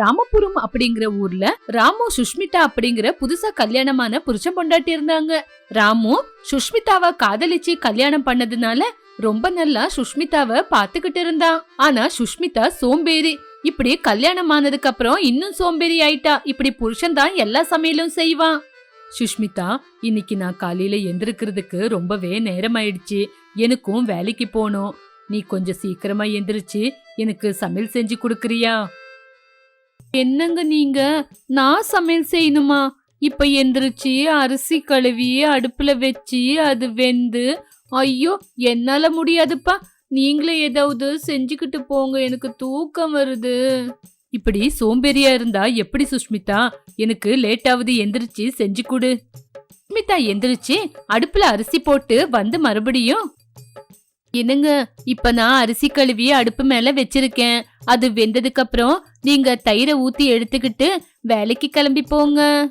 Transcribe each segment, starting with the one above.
ராமபுரம் அப்படிங்கிற ஊர்ல ராமு சுஷ்மிதா அப்படிங்கிற புதுசா கல்யாணமான புருஷன் பொண்டாட்டி இருந்தாங்க. ராமு சுஷ்மிதாவை காதலிச்சு கல்யாணம் பண்ணதுனால ரொம்ப நல்லா சுஷ்மிதாவை பாத்துக்கிட்டு இருந்தான். ஆனா சுஷ்மிதா சோம்பேறி. இப்படி கல்யாணம் ஆனதுக்கு அப்புறம் இன்னும் சோம்பேறி ஆயிட்டா. இப்படி புருஷன் தான் எல்லா சமையலும் செய்வான். சுஷ்மிதா இன்னைக்கு நான் காலையில எந்திருக்கிறதுக்கு ரொம்பவே நேரம் ஆயிடுச்சு எனக்கும் வேலைக்கு போகணும் நீ கொஞ்சம் சீக்கிரமா எந்திரிச்சு எனக்கு சமையல் செஞ்சு கொடுக்குறியா? என்னங்க நீங்க? நான் சமையல் செய்யணுமா? இப்ப எந்திரிச்சு அரிசி கழுவி அடுப்புல வச்சு அது வெந்து ஐயோ என்னால முடியாதுப்பா. நீங்களே ஏதாவது செஞ்சுக்கிட்டு போங்க எனக்கு தூக்கம் வருது. இப்படி சோம்பேறியா இருந்தா எப்படி சுஷ்மிதா? எனக்கு லேட்டாவது எந்திரிச்சு செஞ்சு கொடு. சுஷ்மிதா எந்திரிச்சு அடுப்புல அரிசி போட்டு வந்து மறுபடியும் என்னங்க இப்ப நான் அரிசி கழுவி அடுப்பு மேல வச்சிருக்கேன். அது வெந்ததுக்கு அப்புறம் நீங்க தயிரை ஊத்தி எடுத்துக்கிட்டு வேலைக்கு கிளம்பி போங்க.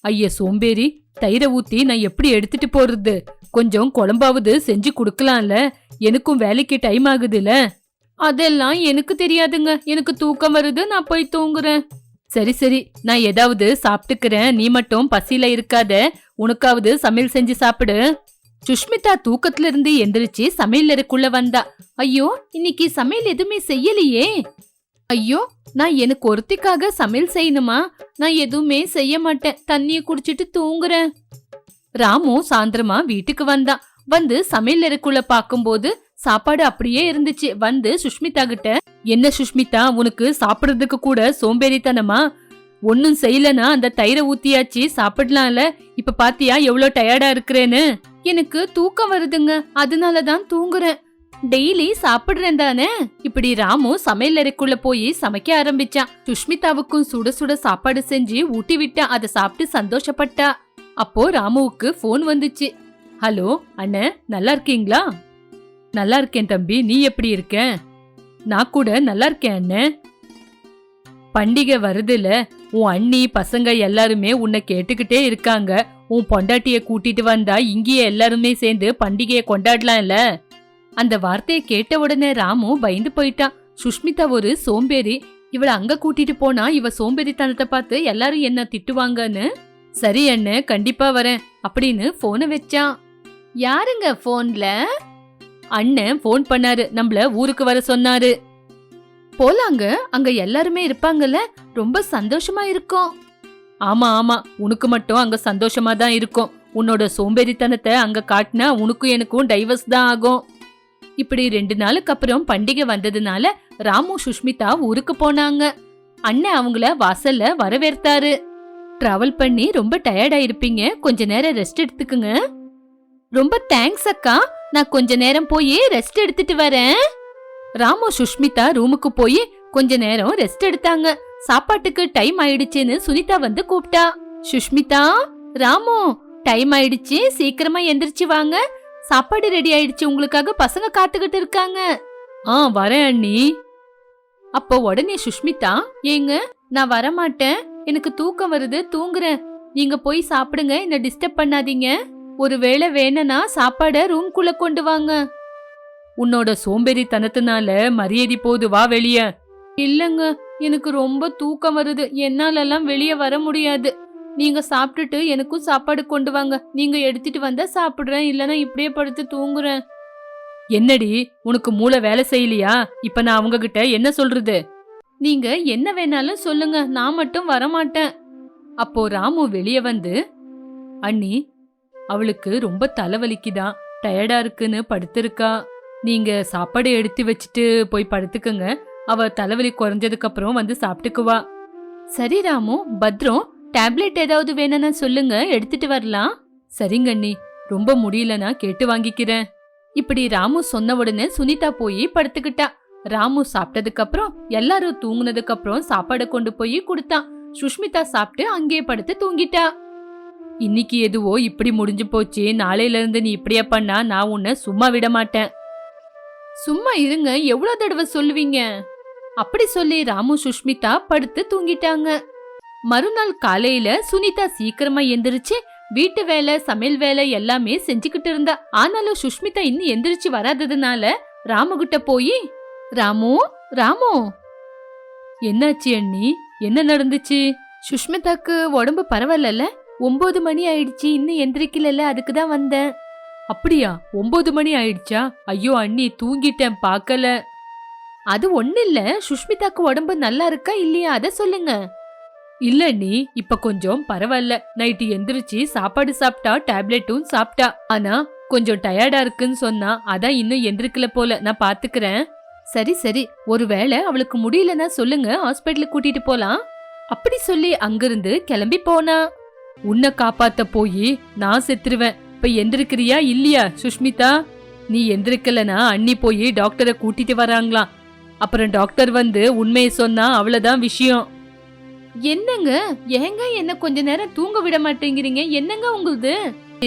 ஐய சோம்பேறி தயிரை ஊத்தி நான் எப்படி எடுத்துட்டு போறது? கொஞ்சம் குழம்பாவது செஞ்சு கொடுக்கலாம்ல. எனக்கும் வேலைக்கு டைம் ஆகுதுல. அதெல்லாம் எனக்கு தெரியாதுங்க. எனக்கு தூக்கம் வருது நான் போய் தூங்குறேன். சரி சரி நான் ஏதாவது சாப்பிட்டுக்கிறேன். நீ மட்டும் பசியில இருக்காத. உனக்காவது சமையல் செஞ்சு சாப்பிடு. சுஷ்மிதா தூக்கத்துல இருந்து எந்திரிச்சு சமையல் அறைக்குள்ள வந்தா. ஐயோ இன்னைக்கு சமையல் எதுவுமே செய்யலையே. ஐயோ நான் எனக்கு ஒருத்திக்காக சமையல் செய்யணுமா? நான் எதுவுமே செய்ய மாட்டேன். தண்ணிய குடிச்சிட்டு தூங்குறேன். ராமு சாயந்தரமா வீட்டுக்கு வந்தான் வந்து சமையல் அறைக்குள்ள பாக்கும்போது சாப்பாடு அப்படியே இருந்துச்சு. வந்து சுஷ்மிதா கிட்ட என்ன சுஷ்மிதா உனக்கு சாப்பிடுறதுக்கு கூட சோம்பேறித்தனமா? ஒன்னும் செய்யலனா அந்த தயிரை ஊத்தியாச்சு சாப்பிடலாம்ல. இப்ப பாத்தியா எவ்வளவு டயர்டா இருக்கிறேன்னு? எனக்கு தூக்கம் வருதுங்க. அதனால தான் தூங்குறேன். டெய்லி சாப்பிடுறேன் தானே? இப்படி ராமு சமையல் அறைக்குள்ள போய் சமைக்க ஆரம்பிச்சான். சுஷ்மிதாவுக்கும் சுட சுட சாப்பாடு செஞ்சு ஊட்டி விட்டா அதை சாப்பிட்டு சந்தோஷப்பட்டா. அப்போ ராமுவுக்கு ஃபோன் வந்துச்சு. ஹலோ அண்ணன் நல்லா இருக்கீங்களா? நல்லா இருக்கேன் தம்பி நீ எப்படி இருக்க? நான் கூட நல்லா இருக்கேன் அண்ணன் பண்டிகை வருதுல உன் அண்ணி பசங்க எல்லாருமே உன்னை கேட்டுக்கிட்டே இருக்காங்க. உன் பொண்டாட்டிய கூட்டிட்டு வந்தா இங்கேயே எல்லாருமே சேர்ந்து பண்டிகையை கொண்டாடலாம்ல. அந்த வார்த்தையை கேட்ட உடனே ராமு பயந்து போயிட்டான் சுஷ்மிதா ஒரு சோம்பேறி. இவளை அங்க கூட்டிட்டு போனா இவ சோம்பேறித்தனத்தை பார்த்து எல்லாரும் என்ன திட்டுவாங்கன்னு? சரி அண்ணு கண்டிப்பா வரேன் அப்படின்னு போனை வச்சான் யாருங்க போன்ல அண்ணன் ஃபோன் பண்ணாரு. நம்மள ஊருக்கு வர சொன்னாரு. போலாங்க. அங்க எல்லாருமே இருப்பாங்கல்ல. ரொம்ப சந்தோஷமா இருக்கும். ஆமா ஆமா. உனக்கு மட்டும் அங்க சந்தோஷமா தான் இருக்கும். உன்னோட சோம்பேறித்தனத்தை அங்க காட்டினா உனக்கும் எனக்கும் டைவர்ஸ் தான் ஆகும். இப்படி ரெண்டு நாளுக்கு அப்புறம் பண்டிகை வந்ததுனால ராமு சுஷ்மிதா ஊருக்கு போனாங்க. அண்ணன் அவங்கள வாசல்ல வரவேற்த்தாரு டிராவல் பண்ணி ரொம்ப டயர்டா இருப்பீங்க கொஞ்ச நேரம் ரெஸ்ட் எடுத்துக்குங்க. ரொம்ப தேங்க்ஸ் அக்கா. நான் கொஞ்ச நேரம் போய் ரெஸ்ட் எடுத்துட்டு வரேன். ராமு சுஷ்மிதா ரூமுக்கு போய் கொஞ்ச நேரம் ரெஸ்ட் எடுத்தாங்க. சாப்பாட்டுக்கு டைம் ஆயிடுச்சுன்னு சுனிதா வந்து கூப்பிட்டா சுஷ்மிதா ராமு டைம் ஆயிடுச்சு சீக்கிரமா எந்திரிச்சு வாங்க. சாப்பாடு ரெடி ஆயிடுச்சு உங்களுக்காக பசங்க காத்துக்கிட்டு இருக்காங்க. ஆ வரேன் அண்ணி. அப்போ உடனே சுஷ்மிதா ஏங்க நான் வரமாட்டேன். எனக்கு தூக்கம் வருது தூங்குறேன். நீங்க போய் சாப்பிடுங்க என்ன டிஸ்டர்ப் பண்ணாதீங்க. ஒருவேளை வேணும்னா சாப்பாட ரூம்குள்ள கொண்டு வாங்க. உன்னோட சோம்பேறித்தனத்தினால மரியாதை போது வா வெளியே. இல்லங்க எனக்கு ரொம்ப தூக்கம் வருது. என்னாலெல்லாம் வெளிய வர முடியாது. நீங்க சாப்பிட்டுட்டு எனக்கும் சாப்பாடு கொண்டு வாங்க. நீங்க எடுத்துட்டு வந்தா சாப்பிடுறேன். இல்லனா இப்படியே படுத்து தூங்குறேன். என்னடி உனக்கு மூளை வேலை செய்யலையா? இப்ப நான் அவங்க கிட்ட என்ன சொல்றது? நீங்க என்ன வேணாலும் சொல்லுங்க. நான் மட்டும் வரமாட்டேன். அப்போ ராமு வெளிய வந்து அண்ணி அவளுக்கு ரொம்ப தலைவலிக்குதான் டயர்டா இருக்குன்னு படுத்திருக்கா. நீங்க சாப்பாடு எடுத்து வச்சுட்டு போய் படுத்துக்கங்க. அவ தலைவலி குறைஞ்சதுக்கு அப்புறம் வந்து சாப்பிட்டுக்குவா. சரி ராமு பத்ரம் டேப்லெட் ஏதாவது வேணும்னா சொல்லுங்க எடுத்துட்டு வரலாம். சரிங்க அண்ணி. ரொம்ப முடியலனா கேட்டு வாங்கிக்கிறேன். இப்படி ராமு சொன்ன உடனே சுனிதா போய் படுத்துக்கிட்டா. ராமு சாப்பிட்டதுக்கு அப்புறம் எல்லாரும் தூங்குனதுக்கு அப்புறம் சாப்பாடை கொண்டு போய் கொடுத்தான் சுஷ்மிதா சாப்பிட்டு அங்கேயே படுத்து தூங்கிட்டா. இன்னைக்கு எதுவோ இப்படி முடிஞ்சு போச்சு. நாளையில இருந்து நீ இப்படியே பண்ணா நான் உன்னை சும்மா விட மாட்டேன். சும்மா இருங்க எவ்வளவு தடவை சொல்லுவீங்க? அப்படி சொல்லி ராமு சுஷ்மிதா படுத்து தூங்கிட்டாங்க. மறுநாள் காலையில சுனிதா சீக்கிரமா எந்திரிச்சு வீட்டு வேலை சமையல் வேலை எல்லாமே செஞ்சுக்கிட்டு இருந்தா. ஆனாலும் சுஷ்மிதா இன்னும் எந்திரிச்சு வராததுனால ராமு கிட்ட போய் ராமு ராமு. என்னாச்சு அண்ணி? என்ன நடந்துச்சு? சுஷ்மிதாக்கு உடம்பு பரவாயில்லல ஒன்பது மணி ஆயிடுச்சு இன்னும் எந்திரிக்கல அதுக்கு தான் வந்தேன். அப்படியா? ஒன்பது மணி ஆயிடுச்சா? ஐயோ அண்ணி தூங்கிட்டேன் பார்க்கல. அது ஒண்ணு இல்ல சுஷ்மிதாக்கு உடம்பு நல்லா இருக்கா இல்லையா? அத சொல்லுங்க. இல்ல நீ இப்ப கொஞ்சம் பரவாயில்ல நைட்டு எந்திரிச்சு சாப்பாடு சாப்பிட்டா டேப்லெட்டும் சாப்பிட்டா. ஆனா கொஞ்சம் டயர்டா இருக்குன்னு சொன்னா அதான் இன்னும் எந்திரிக்கல போல. நான் பாத்துக்கிறேன். சரி சரி. ஒருவேளை அவளுக்கு முடியலன்னா சொல்லுங்க ஹாஸ்பிட்டலுக்கு கூட்டிட்டு போலாம். அப்படி சொல்லி அங்கிருந்து கிளம்பி போனா. உன்னை காப்பாத்த போய் நான் செத்துருவேன். இப்ப எந்திருக்கிறியா இல்லையா சுஷ்மிதா? நீ எந்திருக்கலனா அண்ணி போய் டாக்டரை கூட்டிட்டு வராங்களாம். அப்புறம் டாக்டர் வந்து உண்மையை சொன்னா அவ்வளவுதான் விஷயம். என்னங்க? ஏங்க என்ன கொஞ்ச நேரம் தூங்க விட மாட்டேங்கிறீங்க? என்னங்க உங்களுது?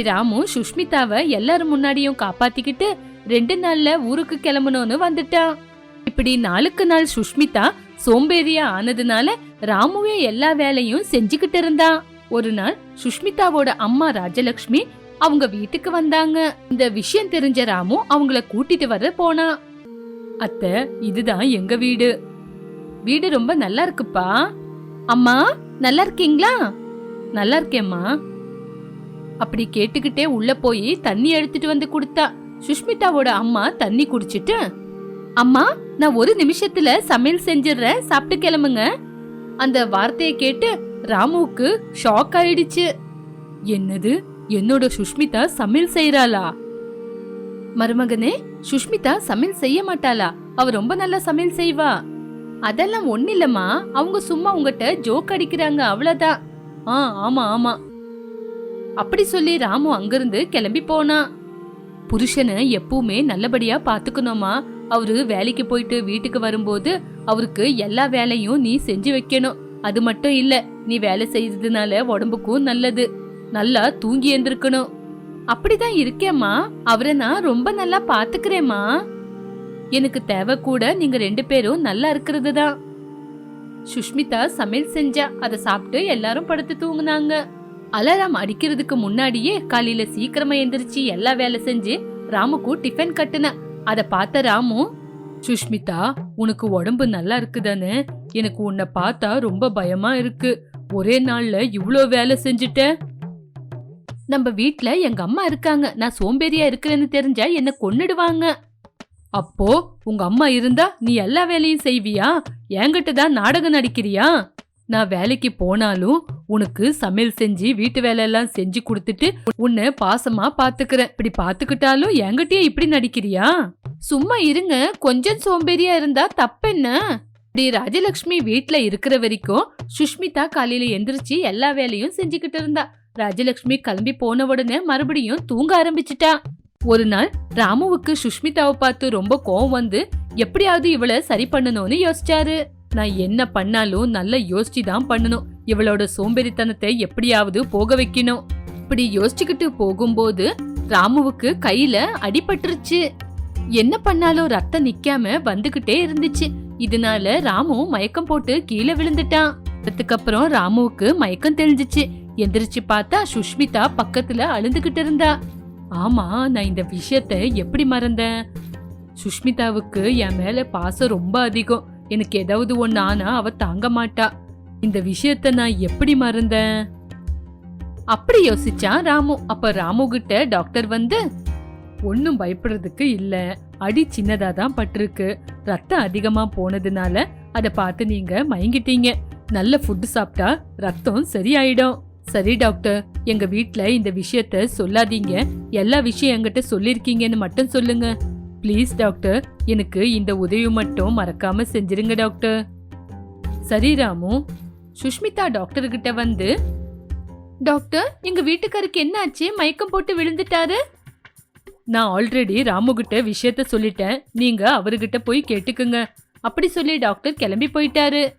ராமு சுஷ்மிதாவை எல்லாரும் முன்னாடியும் காப்பாத்திக்கிட்டு ரெண்டு நாள்ல ஊருக்கு கிளம்பணும்னு வந்துட்டான். இப்படி நாளுக்கு நாள் சுஷ்மிதா சோம்பேறியா ஆனதுனால ராமுவே எல்லா வேலையும் செஞ்சுக்கிட்டு இருந்தான். ஒரு நாள் சுஷ்மிதாவோட அம்மா ராஜலக்ஷ்மி அவங்க வீட்டுக்கு வந்தாங்க. இந்த விஷயம் தெரிஞ்ச ராமு அவங்கள கூட்டிட்டு வர போனா அத்தை இதுதான் எங்க வீடு. வீடு ரொம்ப நல்லா இருக்குப்பா. அம்மா நல்லா இருக்கீங்களா? நல்லா இருக்கேம்மா. அப்படி கேட்டுக்கிட்டே உள்ள போய் தண்ணி எடுத்துட்டு வந்து கொடுத்தா. சுஷ்மிதாவோட அம்மா தண்ணி குடிச்சிட்டு அம்மா நான் ஒரு நிமிஷத்துல சமையல் செஞ்சிடுறேன் சாப்பிட்டு கிளம்புங்க. அந்த வார்த்தையை கேட்டு ராமுவுக்கு ஷாக் ஆயிடுச்சு. என்னது? என்னோட சுஷ்மிதா சமையல் செய்யறாளா மருமகனே சுஷ்மிதா சமையல் செய்ய மாட்டாளா? அவ ரொம்ப நல்லா சமையல் செய்வா. அதெல்லாம் ஒண்ணில்லம்மா அவங்க சும்மா உங்ககிட்ட ஜோக் அடிக்கிறாங்க அவ்வளவுதான் ஆ ஆமா ஆமா. அப்படி சொல்லி ராமு அங்கிருந்து கிளம்பி போனா. புருஷனை எப்பவுமே நல்லபடியா பாத்துக்கணுமா அவரு வேலைக்கு போயிட்டு வீட்டுக்கு வரும்போது அவருக்கு எல்லா வேலையும் நீ செஞ்சு வைக்கணும். அது மட்டும் இல்ல நீ வேலை செய்யறதுனால உடம்புக்கும் நல்லது. நல்லா தூங்கி எந்திருக்கணும். அப்படிதான் இருக்கேம்மா. அவரை நான் ரொம்ப நல்லா பாத்துக்கிறேம்மா எனக்கு தேவை கூட நீங்க ரெண்டு பேரும் நல்லா இருக்கிறது தான் சுஷ்மிதா சமையல் செஞ்சா அதை சாப்பிட்டு எல்லாரும் படுத்து தூங்குனாங்க. அலாரம் அடிக்கிறதுக்கு முன்னாடியே காலையில சீக்கிரமா எந்திரிச்சு எல்லா வேலை செஞ்சு ராமுக்கு டிஃபன் கட்டுன. அத பார்த்த ராமு சுஷ்மிதா உனக்கு உடம்பு நல்லா இருக்குதானே? எனக்கு உன்னை பார்த்தா ரொம்ப பயமா இருக்கு. ஒரே நாள்ல இவ்ளோ வேலை செஞ்சுட்ட. நம்ம வீட்ல எங்க அம்மா இருக்காங்க. நான் சோம்பேறியா இருக்கிறேன்னு தெரிஞ்சா என்ன கொன்னுடுவாங்க. அப்போ உங்க அம்மா இருந்தா நீ எல்லா வேலையும் செய்வியா? என்கிட்ட தான் நாடகம் நடிக்கிறியா? நான் வேலைக்கு போனாலும் உனக்கு சமையல் செஞ்சு வீட்டு வேலையெல்லாம் செஞ்சு கொடுத்துட்டு உன்னை பாசமா பாத்துக்கிறேன். இப்படி பாத்துக்கிட்டாலும் என்கிட்டயே இப்படி நடிக்கிறியா? சும்மா இருங்க. கொஞ்சம் சோம்பேறியா இருந்தா தப்பென்ன? இப்படி ராஜலக்ஷ்மி வீட்டுல இருக்கிற வரைக்கும் சுஷ்மிதா காலையில எந்திரிச்சு எல்லா வேலையும் செஞ்சுக்கிட்டு இருந்தா. ராஜலக்ஷ்மி கிளம்பி போன உடனே மறுபடியும் தூங்க ஆரம்பிச்சிட்டா. ஒரு நாள் ராமுவுக்கு சுஷ்மிதாவை பார்த்து ரொம்ப கோவம் வந்து எப்படியாவது இவளை சரி பண்ணணும்னு யோசிச்சாரு. நான் என்ன பண்ணாலும் நல்லா யோசிச்சு தான் பண்ணணும். இவளோட சோம்பேறித்தனத்தை எப்படியாவது போக வைக்கணும். இப்படி யோசிச்சுக்கிட்டு போகும்போது ராமுவுக்கு கையில அடிபட்டுருச்சு. என்ன பண்ணாலும் ரத்தம் நிக்காம வந்துகிட்டே இருந்துச்சு. இதனால ராமு மயக்கம் போட்டு கீழே விழுந்துட்டான். அதுக்கப்புறம் ராமுவுக்கு மயக்கம் தெரிஞ்சிச்சு எந்திரிச்சு பார்த்தா சுஷ்மிதா பக்கத்துல அழுந்துகிட்டு இருந்தா. ஆமா நான் இந்த விஷயத்த எப்படி மறந்தேன்? சுஷ்மிதாவுக்கு என் மேல பாசம் ரொம்ப அதிகம். எனக்கு ஏதாவது ஒண்ணு ஆனா அவ தாங்க மாட்டா. இந்த விஷயத்த நான் எப்படி மறந்தேன்? அப்படி யோசிச்சான் ராமு. அப்ப ராமு கிட்ட டாக்டர் வந்து ஒன்னும் பயப்படுறதுக்கு இல்ல. அடி சின்னதா தான் பட்டிருக்கு. ரத்தம் அதிகமா போனதுனால அதை பார்த்து நீங்க மயங்கிட்டீங்க. நல்ல ஃபுட்டு சாப்பிட்டா ரத்தம் சரியாயிடும். சரி டாக்டர். எங்க வீட்ல இந்த விஷயத்த சொல்லாதீங்க. எல்லா விஷயம் என்கிட்ட சொல்லிருக்கீங்கன்னு மட்டும் சொல்லுங்க. Please doctor. எனக்கு இந்த உதவி மட்டும் மறக்காம செஞ்சிருங்க டாக்டர். சரி ராமு. சுஷ்மிதா டாக்டர் கிட்ட வந்து டாக்டர் எங்க வீட்டுக்காருக்கு என்ன ஆச்சு மயக்கம் போட்டு விழுந்துட்டாரு? நான் ஆல்ரெடி ராமு கிட்ட விஷயத்த சொல்லிட்டேன். நீங்க அவர்கிட்ட போய் கேட்டுக்குங்க. அப்படி சொல்லி டாக்டர் கிளம்பி போயிட்டாரு.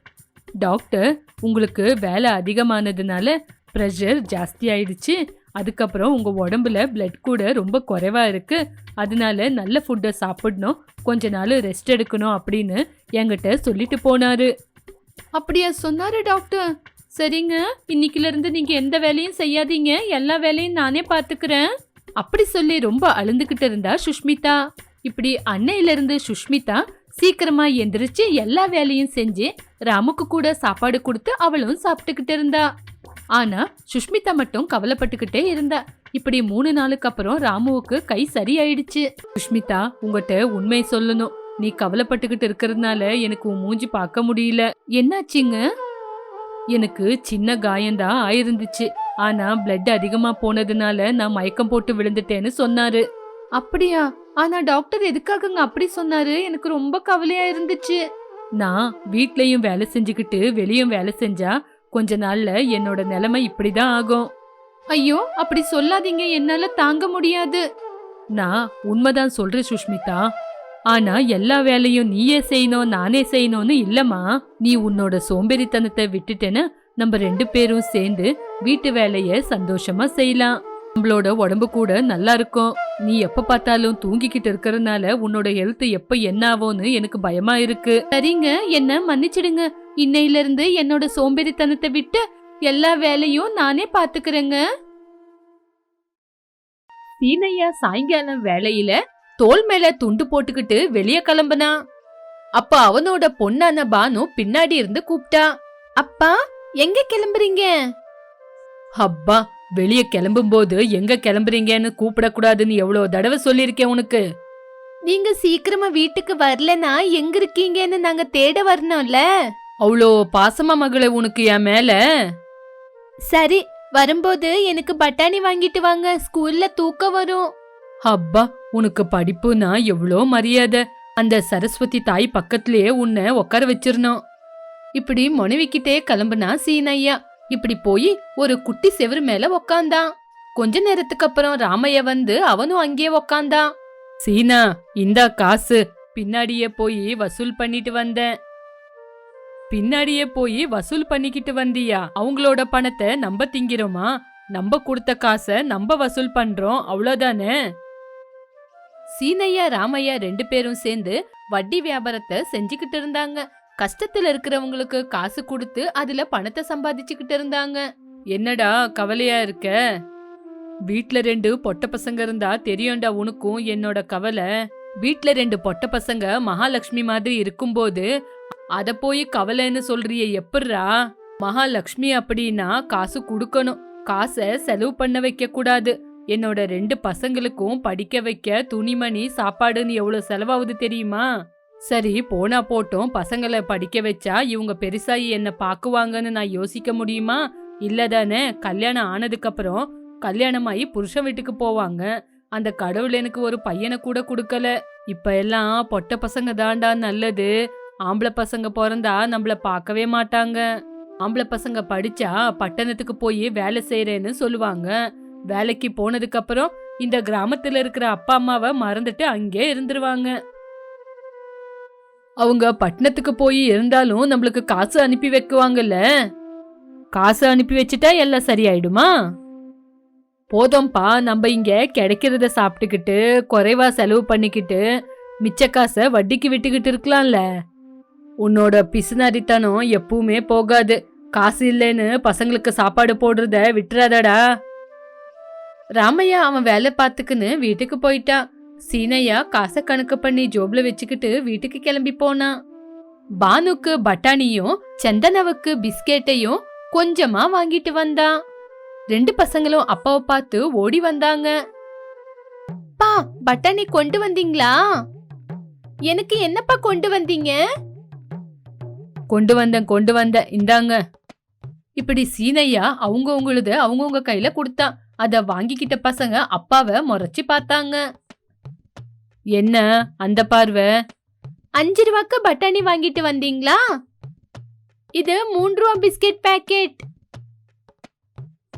டாக்டர் உங்களுக்கு வேலை அதிகமானதுனால ப்ரெஷர் ஜாஸ்தி ஆயிடுச்சு அதுக்கப்புறம் உங்க உடம்புல பிளட் கூட ரொம்ப குறைவா இருக்கு. அதனால நல்ல ஃபுட்டை சாப்பிடணும். கொஞ்ச நாள் ரெஸ்ட் எடுக்கணும் அப்படின்னு என்கிட்ட சொல்லிட்டு போனாரு. அப்படியா சொன்னாரு டாக்டர் சரிங்க. இன்னைக்குல இருந்து நீங்க எந்த வேலையும் செய்யாதீங்க. எல்லா வேலையும் நானே பாத்துக்கிறேன் அப்படி சொல்லி ரொம்ப அழுந்துகிட்டு இருந்தா சுஷ்மிதா. இப்படி அன்னையில இருந்து சுஷ்மிதா சீக்கிரமா எந்திரிச்சு எல்லா வேலையும் செஞ்சு ராமுக்கு கூட சாப்பாடு கொடுத்து அவளும் சாப்பிட்டுக்கிட்டு இருந்தா. ஆனா சுஷ்மிதா மட்டும் கவலைப்பட்டுக்கிட்டே இருந்தா. இப்படி மூணு நாளுக்கு அப்புறம் ராமுவுக்கு கை சரியாயிடுச்சு. சுஷ்மிதா உங்ககிட்ட உண்மை சொல்லணும். நீ கவலைப்பட்டுக்கிட்டு இருக்கிறதுனால எனக்கு உன் மூஞ்சி பார்க்க முடியல. என்னாச்சுங்க? எனக்கு சின்ன காயம்தான் ஆயிருந்துச்சு. ஆனா பிளட் அதிகமா போனதுனால நான் மயக்கம் போட்டு விழுந்துட்டேன்னு சொன்னாரு. அப்படியா? ஆனா டாக்டர் எதுக்காகங்க அப்படி சொன்னாரு? எனக்கு ரொம்ப கவலையா இருந்துச்சு. நான் வீட்லயும் வேலை செஞ்சுக்கிட்டு வெளியும் வேலை செஞ்சா கொஞ்ச நாள்ல என்னோட நிலைமை இப்படிதான் ஆகும். ஐயோ அப்படி சொல்லாதீங்க என்னால தாங்க முடியாது. நான் உண்மைதான் சொல்றேன் சுஷ்மிதா. ஆனா எல்லா வேலையும் நீயே செய்யணும் நானே செய்யணும்னு இல்லம்மா. நீ உன்னோட சோம்பேறித்தனத்தை விட்டுட்டேன்னு நம்ம ரெண்டு பேரும் சேர்ந்து வீட்டு வேலைய சந்தோஷமா செய்யலாம். நம்மளோட உடம்பு கூட நல்லா இருக்கும். நீ எப்ப பார்த்தாலும் தூங்கிக்கிட்டு இருக்கறதுனால உன்னோட ஹெல்த் எப்ப என்ன ஆகும்னு எனக்கு பயமா இருக்கு. சரிங்க என்ன மன்னிச்சிடுங்க. இன்னையில இருந்து என்னோட சோம்பேறித்தனத்தை விட்டு எல்லா வேலையும் நானே பாத்துக்கிறேங்க. சீனையா சாயங்காலம் வேலையில தோல் மேல துண்டு போட்டுக்கிட்டு வெளிய கிளம்புனா? அப்ப அவனோட பொண்ணான பானு பின்னாடி இருந்து கூப்பிட்டா அப்பா எங்க கிளம்புறீங்க? அப்பா வெளிய கிளம்பும்போது எங்க கிளம்புறீங்கன்னு கூப்பிடக்கூடாதுன்னு எவ்வளவு தடவை சொல்லிருக்கேன் உனக்கு. நீங்க சீக்கிரமா வீட்டுக்கு வரலனா எங்க இருக்கீங்கன்னு நாங்க தேட வரணும்ல? அவ்வளோ பாசமா மகளே உனக்கு என் மேல? சரி வரும்போது எனக்கு பட்டாணி வாங்கிட்டு வாங்க. ஸ்கூல்ல தூக்கம் வரும். அப்பா உனக்கு படிப்புனா எவ்வளோ மரியாதை. அந்த சரஸ்வதி தாய் பக்கத்திலேயே உன்னை உட்கார வச்சிரணும் இப்படி மொனவிக்கிட்டே கிளம்புனா சீனையா இப்படி போய் ஒரு குட்டி செவுரு மேல உக்காந்தான். கொஞ்ச நேரத்துக்கு அப்புறம் ராமையா வந்து அவனும் அங்கேயே உக்காந்தான். சீனா இந்தா காசு. பின்னாடியே போய் வசூல் பண்ணிட்டு வந்தேன். பின்னாடியே போய் வசூல் பண்ணிக்கிட்டு வந்தியா? அவங்களோட பணத்தை நம்ம திங்கிறோமா? நம்ம கொடுத்த காசை நம்ம வசூல் பண்றோம் அவ்வளோதானே சீனையா ராமையா ரெண்டு பேரும் சேர்ந்து வட்டி வியாபாரத்தை செஞ்சுக்கிட்டு இருந்தாங்க. கஷ்டத்துல இருக்கிறவங்களுக்கு காசு கொடுத்து அதுல பணத்தை சம்பாதிச்சுக்கிட்டு இருந்தாங்க. என்னடா கவலையா இருக்க? வீட்ல ரெண்டு பொட்ட பசங்க இருந்தா தெரியும்டா உனக்கும் என்னோட கவலை. வீட்ல ரெண்டு பொட்ட பசங்க மகாலட்சுமி மாதிரி இருக்கும்போது அத போய் கவலைன்னு சொல்றிய எப்படிரா மகாலட்சுமி அப்படின்னா காசு கொடுக்கணும். காசை செலவு பண்ண வைக்க கூடாது. என்னோட ரெண்டு பசங்களுக்கும் படிக்க வைக்க துணிமணி சாப்பாடுன்னு எவ்வளவு செலவாகுது தெரியுமா? சரி போனா போட்டும். பசங்களை படிக்க வச்சா இவங்க பெருசாகி என்ன பாக்குவாங்கன்னு நான் யோசிக்க முடியுமா? இல்லதானே கல்யாணம் ஆனதுக்கு அப்புறம் கல்யாணமாயி புருஷன் வீட்டுக்கு போவாங்க. அந்த கடவுள் எனக்கு ஒரு பையனை கூட கொடுக்கல. இப்ப எல்லாம் பொட்ட பசங்க தாண்டா நல்லது. ஆம்பளை பசங்க பிறந்தா நம்மள பார்க்கவே மாட்டாங்க. ஆம்பளை பசங்க படிச்சா பட்டணத்துக்கு போய் வேலை செய்யறேன்னு சொல்லுவாங்க. வேலைக்கு போனதுக்கு அப்புறம் இந்த கிராமத்துல இருக்கிற அப்பா அம்மாவை மறந்துட்டு அங்கே இருந்துருவாங்க. அவங்க பட்டணத்துக்கு போய் இருந்தாலும் நம்மளுக்கு காசு அனுப்பி வைக்குவாங்கல்ல? காசு அனுப்பி வச்சுட்டா எல்லாம் சரியாயிடுமா? போதும்பா நம்ம இங்க கிடைக்கிறத சாப்பிட்டுக்கிட்டு குறைவா செலவு பண்ணிக்கிட்டு மிச்ச காசை வட்டிக்கு விட்டுக்கிட்டு இருக்கலாம்ல. உன்னோட பிசுநாரித்தனம் எப்பவுமே போகாது. காசு இல்லைன்னு பசங்களுக்கு சாப்பாடு போடுறத விட்டுறாதடா. ராமையா அவன் வேலை பார்த்துக்குன்னு வீட்டுக்கு போயிட்டான் சீனையா காசை கணக்கு பண்ணி ஜோப்ல வச்சுக்கிட்டு வீட்டுக்கு கிளம்பி போனான் பானுக்கு பட்டாணியும் சந்தனவுக்கு பிஸ்கெட்டையும் கொஞ்சமா வாங்கிட்டு வந்தான் ரெண்டு பசங்களும் அப்பாவை பார்த்து ஓடி வந்தாங்க. பட்டாணி கொண்டு வந்தீங்களா? எனக்கு என்னப்பா கொண்டு வந்தீங்க? கொண்டு வந்தேன் கொண்டு வந்தேன். இந்தாங்க. இப்படி சீனையா அவங்கவுங்களுது அவங்கவுங்க கையில கொடுத்தான். அத வாங்கிக்கிட்ட பசங்க அப்பாவை முறைச்சி பார்த்தாங்க. என்ன அந்த பார்வை? அஞ்சு ரூபாக்கு பட்டாணி வாங்கிட்டு வந்தீங்களா? இது மூன்று ரூபா பிஸ்கெட் பேக்கெட்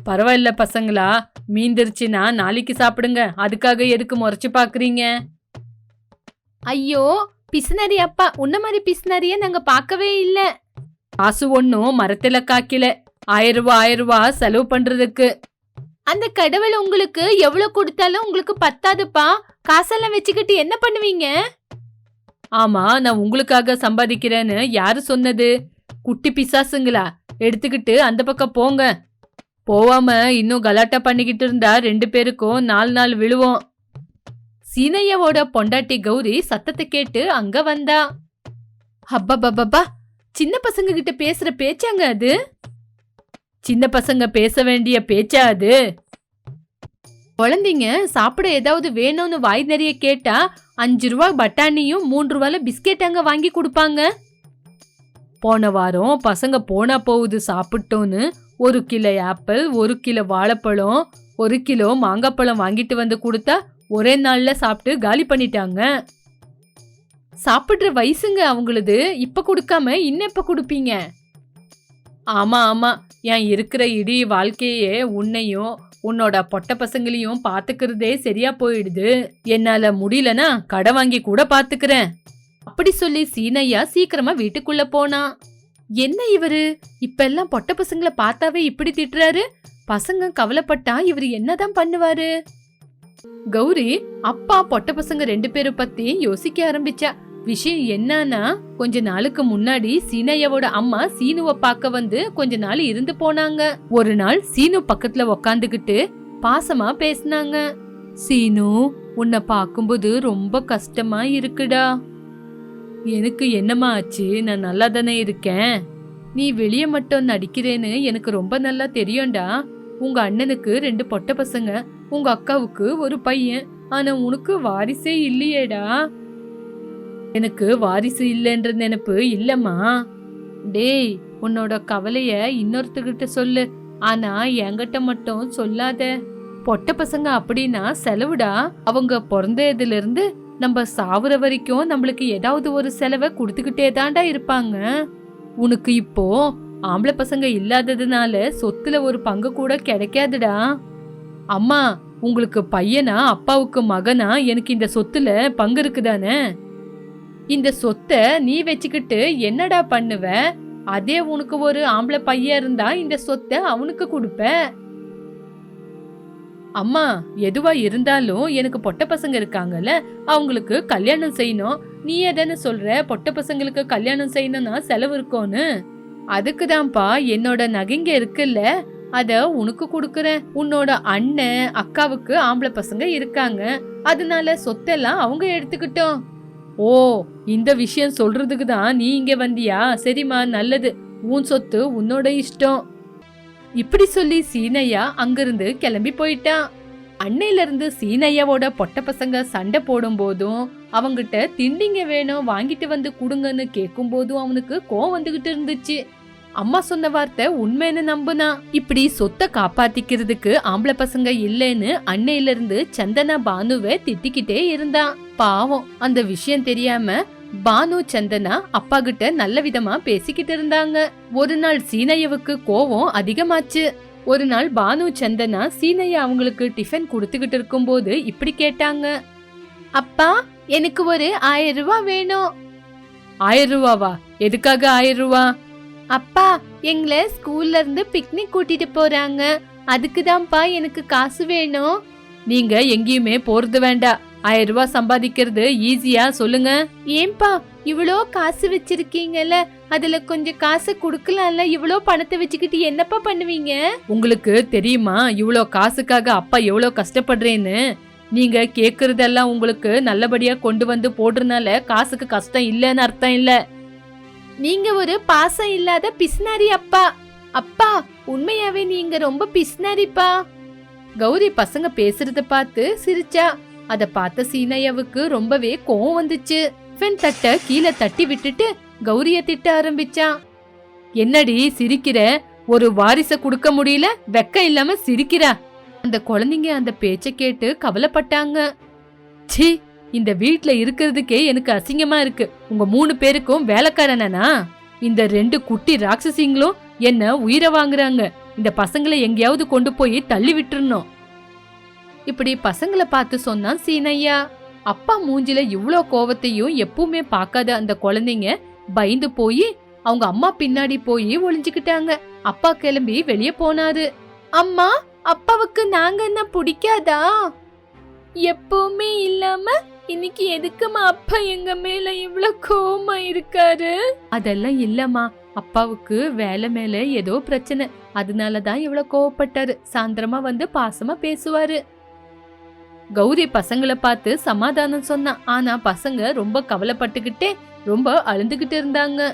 பரவாயில்ல பசங்களா மீந்திருச்சுன்னா நாளைக்கு சாப்பிடுங்க. அதுக்காக எதுக்கு முறைச்சு பாக்குறீங்க ஐயோ பிசுனரி அப்பா உன்ன மாதிரி பிசுனரிய நாங்க பார்க்கவே இல்ல. காசு ஒன்னும் மரத்துல காக்கில ஆயிரம் ரூபாய் ஆயிரம் ரூபாய் செலவு பண்றதுக்கு. அந்த கடவுள் உங்களுக்கு எவ்வளவு கொடுத்தாலும் உங்களுக்கு பத்தாதுப்பா. காசெல்லாம் வச்சுக்கிட்டு என்ன பண்ணுவீங்க? ஆமா நான் உங்களுக்காக சம்பாதிக்கிறேன்னு யாரு சொன்னது? குட்டி பிசாசுங்களா? எடுத்துக்கிட்டு அந்த பக்கம் போங்க. போவாம இன்னும் கலாட்டா பண்ணிக்கிட்டு இருந்தா ரெண்டு பேருக்கும் நாலு நாள் விழுவோம். சீனையவோட பொண்டாட்டி கௌரி சத்தத்தை கேட்டு அங்க வந்தா. அப்பப்பப்பா சின்ன பசங்க கிட்ட பேசுற பேச்சாங்க அது? சின்ன பசங்க பேச வேண்டிய பேச்சா அது? குழந்தைங்க சாப்பிட ஏதாவது வேணும்னு வாய் நிறைய கேட்டா அஞ்சு ரூபா பட்டாணியும் மூன்று ரூபால பிஸ்கெட் அங்க வாங்கி கொடுப்பாங்க. போன வாரம் பசங்க போனா போகுது சாப்பிட்டோன்னு ஒரு கிலோ ஆப்பிள் ஒரு கிலோ வாழைப்பழம் ஒரு கிலோ மாங்காப்பழம் வாங்கிட்டு வந்து கொடுத்தா ஒரே நாள்ல சாப்பிட்டு காலி பண்ணிட்டாங்க. சாப்பிட்ற வயசுங்க அவங்களுது. இப்ப கொடுக்காம இன்னும் இப்போ கொடுப்பீங்க? ஆமா ஆமா. என் இருக்கிற இடி வாழ்க்கையே உன்னையும் உன்னோட பொட்ட பசங்களையும் பாத்துக்கிறதே சரியா போயிடுது. என்னால முடியலனா கடை வாங்கி கூட பாத்துக்கிறேன். அப்படி சொல்லி சீனையா சீக்கிரமா வீட்டுக்குள்ள போனா. என்ன இவரு? இப்பெல்லாம் பொட்ட பசங்களை பார்த்தாவே இப்படி திட்டுறாரு? பசங்க கவலைப்பட்டா இவர் என்னதான் பண்ணுவாரு? கௌரி அப்பா பொட்ட பசங்க ரெண்டு பேரும் பத்தி யோசிக்க ஆரம்பிச்சா. விஷயம் என்னன்னா கொஞ்ச நாளுக்கு முன்னாடி சீனையாவோட அம்மா சீனுவை பார்க்க வந்து கொஞ்ச நாள் இருந்து போனாங்க. ஒரு நாள் சீனு பக்கத்துல உக்காந்துகிட்டு பாசமா பேசினாங்க. சீனு உன்னை பார்க்கும்போது ரொம்ப கஷ்டமா இருக்குடா. எனக்கு என்னம்மா ஆச்சு? நான் நல்லா தானே இருக்கேன். நீ வெளியே மட்டும் நடிக்கிறேன்னு எனக்கு ரொம்ப நல்லா தெரியும்டா. உங்க அண்ணனுக்கு ரெண்டு பொட்ட பசங்க உங்க அக்காவுக்கு ஒரு பையன். ஆனா உனக்கு வாரிசே இல்லையேடா. எனக்கு வாரிசு இல்லைன்ற நினைப்பு இல்லம்மா. டேய் உன்னோட கவலைய இன்னொருத்தர்கிட்ட சொல்லு. ஆனா என்கிட்ட மட்டும் சொல்லாத. பொட்ட பசங்க அப்படின்னா செலவுடா. அவங்க பிறந்ததுல இருந்து நம்ம சாவுற வரைக்கும் நம்மளுக்கு ஏதாவது ஒரு செலவை கொடுத்துக்கிட்டே தாண்டா இருப்பாங்க. உனக்கு இப்போ ஆம்பளை பசங்க இல்லாததுனால சொத்துல ஒரு பங்கு கூட கிடைக்காதுடா. அம்மா உங்களுக்கு பையனா அப்பாவுக்கு மகனா எனக்கு இந்த சொத்துல பங்கு இருக்குதானே? இந்த சொத்தை நீ வச்சுக்கிட்டு என்னடா பண்ணுவ? அதே உனக்கு ஒரு ஆம்பளை பையன் இருந்தா இந்த சொத்தை அவனுக்கு கொடுப்ப? அம்மா எதுவா இருந்தாலும் எனக்கு பொட்ட பசங்க இருக்காங்கல்ல அவங்களுக்கு கல்யாணம் செய்யணும். நீ எதன்னு சொல்ற? பொட்ட பசங்களுக்கு கல்யாணம் செய்யணும்னா செலவு இருக்கும்னு. அதுக்குதான்ப்பா என்னோட நகைங்க இருக்குல்ல அத உனக்கு கொடுக்கறேன். உன்னோட அண்ணன் அக்காவுக்கு ஆம்பளை பசங்க இருக்காங்க. அதனால சொத்தெல்லாம் அவங்க எடுத்துக்கிட்டோம். ஓ இந்த விஷயம் சொல்றதுக்கு தான் நீ இங்க வந்தியா? சரிம்மா நல்லது. உன் சொத்து உன்னோட இஷ்டம். இப்படி சொல்லி சீனையா அங்கிருந்து கிளம்பி போயிட்டான். அன்னையில இருந்து சீனையாவோட பொட்ட பசங்க சண்டை போடும் போதும் அவங்கிட்ட திண்டிங்க வேணும் வாங்கிட்டு வந்து கொடுங்கன்னு கேட்கும் போதும் அவனுக்கு கோவம் வந்துகிட்டு இருந்துச்சு. அம்மா சொன்ன வார்த்தை உண்மைன்னு நம்புனா? இப்படி சொத்தை காப்பாத்திக்கிறதுக்கு ஆம்பளை பசங்க இல்லைன்னு அன்னையில இருந்து சந்தனா பானுவை திட்டிக்கிட்டே இருந்தான் பாவம் அந்த விஷயம் தெரியாம பானு சந்தனா அப்பா கிட்ட நல்ல விதமா பேசிக்கிட்டு இருந்தாங்க. ஒரு நாள் சீனையவுக்கு கோவம் அதிகமாச்சு. ஒரு நாள் பானு சந்தனா சீனையா அவங்களுக்கு டிஃபன் கொடுத்துக்கிட்டு இருக்கும்போது இப்படி கேட்டாங்க. அப்பா எனக்கு ஒரு ஆயிரம் ரூபா வேணும். ஆயிரம் ரூபாவா? எதுக்காக ஆயிரம் ரூபா? அப்பா எங்களை ஸ்கூல்ல இருந்து பிக்னிக் கூட்டிட்டு போறாங்க. அதுக்கு தான்ப்பா எனக்கு காசு வேணும். நீங்க எங்கேயுமே போறது வேண்டாம் ஆயிரம் ரூபாய் சம்பாதிக்கிறது ஈஸியா சொல்லுங்க. ஏன்பா இவ்வளோ காசு வச்சிருக்கீங்கல்ல? அதுல கொஞ்சம் காசு குடுக்கலாம்ல? இவ்வளோ பணத்தை வச்சுக்கிட்டு என்னப்பா பண்ணுவீங்க? உங்களுக்கு தெரியுமா இவ்வளோ காசுக்காக அப்பா எவ்வளோ கஷ்டப்படுறேன்னு? நீங்க கேக்குறதெல்லாம் உங்களுக்கு நல்லபடியா கொண்டு வந்து போடுறதுனால காசுக்கு கஷ்டம் இல்லைன்னு அர்த்தம் இல்ல. நீங்க ஒரு பாசம் இல்லாத பிஸ்னாரி அப்பா. அப்பா உண்மையாவே நீங்க ரொம்ப பிஸ்னாரிப்பா. கௌரி பசங்க பேசுறத பார்த்து சிரிச்சா. அத பார்த்த சீனையாவுக்கு ரொம்பவே கோவம் வந்துச்சு. பெண் தட்ட கீழே தட்டி விட்டுட்டு கௌரிய திட்ட ஆரம்பிச்சான் என்னடி சிரிக்கிற? ஒரு வாரிச கொடுக்க முடியல? வெக்க இல்லாம சிரிக்கிறா. அந்த குழந்தைங்க அந்த பேச்ச கேட்டு கவலைப்பட்டாங்க. ச்சீ இந்த வீட்ல இருக்கிறதுக்கே எனக்கு அசிங்கமா இருக்கு. உங்க மூணு பேருக்கும் வேலைக்காரனா? இந்த ரெண்டு குட்டி ராட்சசிங்களும் என்ன உயிரை வாங்குறாங்க. இந்த பசங்களை எங்கேயாவது கொண்டு போய் தள்ளி விட்டுருனோம் இப்படி பசங்களை பார்த்து சொன்னான் சீனையா. அப்பா மூஞ்சில இவ்வளோ கோவத்தையும் எப்பவுமே பார்க்காத அந்த குழந்தைங்க பயந்து போய் அவங்க அம்மா பின்னாடி போய் ஒளிஞ்சுக்கிட்டாங்க. அப்பா கிளம்பி வெளியே போனாரு. அம்மா அப்பாவுக்கு நாங்க என்ன பிடிக்காதா? எப்பவுமே இல்லாம இன்னைக்கு எதுக்குமா அப்பா எங்க மேல இவ்வளவு கோவமா இருக்காரு? அதெல்லாம் இல்லம்மா. அப்பாவுக்கு வேலை மேல ஏதோ பிரச்சனை. அதனாலதான் இவ்வளவு கோவப்பட்டாரு. சாயந்தரமா வந்து பாசமா பேசுவாரு. கௌரி பசங்களை பார்த்து சமாதானம் சொன்னான் ஆனா பசங்க ரொம்ப கவலைப்பட்டுக்கிட்டே ரொம்ப அழுந்துகிட்டு இருந்தாங்க.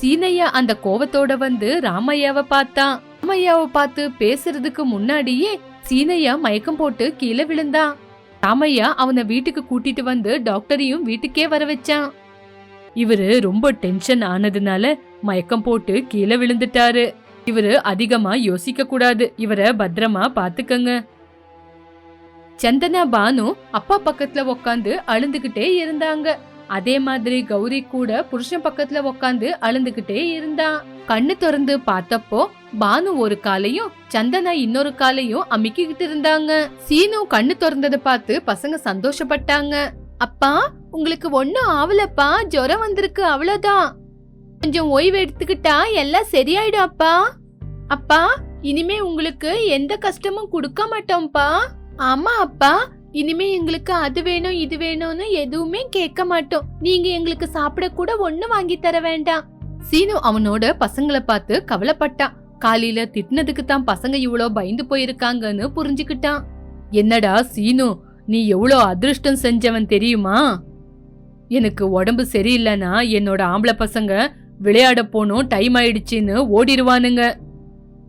சீனையா அந்த கோவத்தோட வந்து ராமையாவை பார்த்தான் ராமையாவை பார்த்து பேசுறதுக்கு முன்னாடியே சீனையா மயக்கம் போட்டு கீழே விழுந்தான் ராமையா அவனை வீட்டுக்கு கூட்டிட்டு வந்து டாக்டரையும் வீட்டுக்கே வர வச்சான். இவரு ரொம்ப டென்ஷன் ஆனதுனால மயக்கம் போட்டு கீழே விழுந்துட்டாரு. இவரு அதிகமா யோசிக்க கூடாது. இவரை பத்திரமா பாத்துக்கங்க. சந்தனா பானு அப்பா பக்கத்துல உக்காந்து அழுந்துகிட்டே இருந்தாங்க. அதே மாதிரி கௌரி கூட புருஷன் பக்கத்துல உக்காந்து அழுந்துகிட்டே இருந்தான் கண்ணு திறந்து பார்த்தப்போ பானு ஒரு காலையும் சந்தனா இன்னொரு காலையும் அமுக்கிக்கிட்டு இருந்தாங்க. சீனு கண்ணு திறந்ததை பார்த்து பசங்க சந்தோஷப்பட்டாங்க. அப்பா உங்களுக்கு ஒண்ணும் ஆவலப்பா ஜுரம் வந்திருக்கு அவ்வளவுதான். கொஞ்சம் ஓய்வு எடுத்துக்கிட்டா எல்லாம் சரியாயிடும் அப்பா. அப்பா இனிமே உங்களுக்கு எந்த கஷ்டமும் கொடுக்க மாட்டோம்ப்பா. ஆமா அப்பா. இனிமே எங்களுக்கு அது வேணும் இது வேணும்னு எதுவுமே கேட்க மாட்டோம். நீங்க எங்களுக்கு சாப்பிட கூட ஒண்ணு வாங்கி தர வேண்டாம். சீனு அவனோட பசங்களை பார்த்து கவலைப்பட்டான் காலையில திட்டினதுக்கு தான் பசங்க இவ்வளோ பயந்து போயிருக்காங்கன்னு புரிஞ்சுக்கிட்டான். என்னடா சீனு நீ எவ்வளோ அதிர்ஷ்டம் செஞ்சவன் தெரியுமா? எனக்கு உடம்பு சரியில்லைன்னா என்னோட ஆம்பளை பசங்க விளையாட போனோம் டைம் ஆயிடுச்சுன்னு ஓடிடுவானுங்க.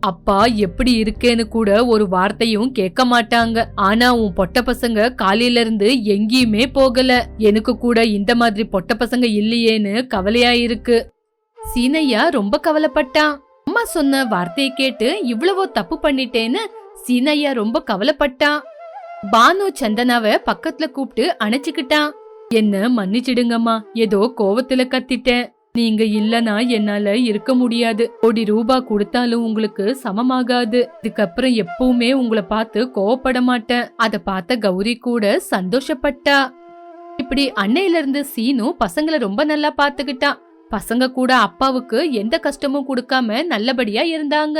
அப்பா எப்படி இருக்கேன்னு கூட ஒரு வார்த்தையும் கேட்க மாட்டாங்க. ஆனா உன் பொட்ட பசங்க காலையில இருந்து எங்கேயுமே போகல. எனக்கு கூட இந்த மாதிரி பொட்ட பசங்க இல்லையேன்னு கவலையா இருக்கு. சீனையா ரொம்ப கவலைப்பட்டான். அம்மா சொன்ன வார்த்தையை கேட்டு இவ்வளவோ தப்பு பண்ணிட்டேன்னு சீனையா ரொம்ப கவலைப்பட்டான். பானு சந்தனாவை பக்கத்துல கூப்பிட்டு அணைச்சுக்கிட்டான். என்ன மன்னிச்சிடுங்கம்மா. ஏதோ கோவத்துல கத்திட்டேன். நீங்க இல்லனா என்னால இருக்க முடியாது. கோடி ரூபா கொடுத்தாலும் உங்களுக்கு சமமாகாது. இதுக்கப்புறம் எப்பவுமே உங்களை பார்த்து கோவப்பட மாட்டேன். அத பார்த்த கௌரி கூட சந்தோஷப்பட்டா. இப்படி அன்னையில இருந்து சீனு பசங்களை ரொம்ப நல்லா பாத்துக்கிட்டான் பசங்க கூட அப்பாவுக்கு எந்த கஷ்டமும் கொடுக்காம நல்லபடியா இருந்தாங்க.